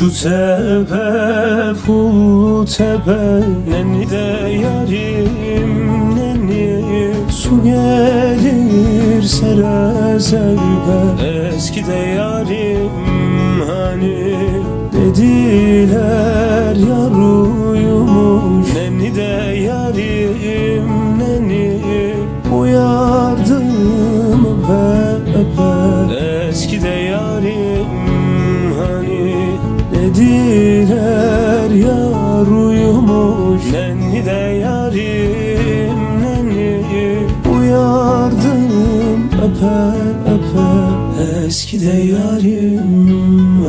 Şu tepe bu tepe Nenni de yarim nenni Su gelir sere serpe Eski de yarim hani? Dediler yar uyumuş Nenni de yarim nenni Uyardım öpe öpe Dediler yar uyumuş? Nenni de yarim nenni Uyardım öpe öpe Eski de yarim